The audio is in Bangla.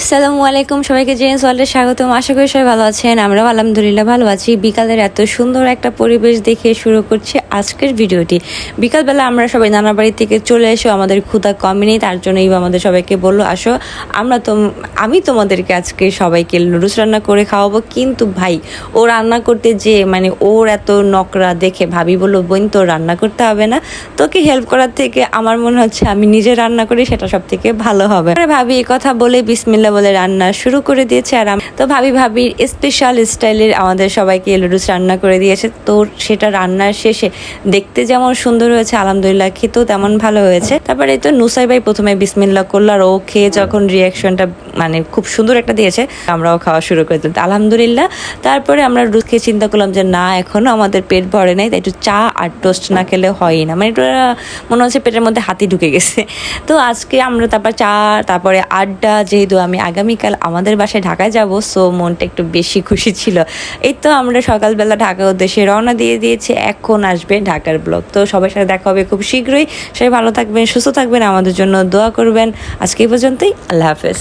আসসালামু আলাইকুম, সবাইকে জেন্স ওয়ার্ল্ডে স্বাগতম। আশা করি সবাই ভালো আছেন, আমরাও আলহামদুলিল্লাহ ভালো আছি। বিকালের এত সুন্দর একটা পরিবেশ দেখে শুরু করছি আজকের ভিডিওটি। বিকালবেলা আমরা সবাই নানা বাড়ি থেকে চলে এসো আমাদের ক্ষুদা কমেনি, তার জন্য ইবা আমাদের সবাইকে বলল, আসো, আমরা তো, আমি তোমাদেরকে আজকে সবাইকে নুডলস রান্না করে খাওয়াবো। কিন্তু ভাই, ও রান্না করতে যে মানে ওর এত নকরা দেখে ভাবি বলল, বোন তো রান্না করতে হবে না। তোকে হেল্প করার থেকে আমার মনে হচ্ছে আমি নিজে রান্না করি, সেটা সব থেকে ভালো হবে। ভাবি কথা বলে বিসমিল্লা বলে রান্না শুরু করে দিয়েছে আর তো ভাবি ভাবির স্পেশাল স্টাইলের আমাদের সবাইকে লুডুস রান্না করে দিয়েছে। তো সেটা রান্নার শেষে দেখতে যেমন সুন্দর হয়েছে, আলহামদুলিল্লাহ খেতেও তেমন ভালো হয়েছে। তারপরে তো নুসাই ভাই প্রথমে বিসমিল্লা করল আর ও খেয়ে যখন রিয়াকশনটা মানে খুব সুন্দর একটা দিয়েছে, আমরাও খাওয়া শুরু করে দিলাম। আলহামদুলিল্লাহ। তারপরে আমরা রুজ খেয়ে চিন্তা করলাম যে না এখনও আমাদের পেট ভরে নাই, তাই একটু চা আর টোস্ট না খেলে হয়ই না। মানে এটা মনে হচ্ছে পেটের মধ্যে হাতি ঢুকে গেছে। তো আজকে আমরা তারপর চা, তারপরে আড্ডা, যেহেতু আমি আগামীকাল আমাদের বাসায় ঢাকায় যাব সো মনটা একটু বেশি খুশি ছিল। এই তো আমরা সকালবেলা ঢাকা উদ্দেশ্যে রওনা দিয়ে দিয়েছি, এখন আসবে ঢাকার ব্লগ তো সবার সাথে দেখা হবে খুব শীঘ্রই। সবাই ভালো থাকবেন, সুস্থ থাকবেন, আমাদের জন্য দোয়া করবেন। আজকে এই পর্যন্তই, আল্লাহ হাফেজ।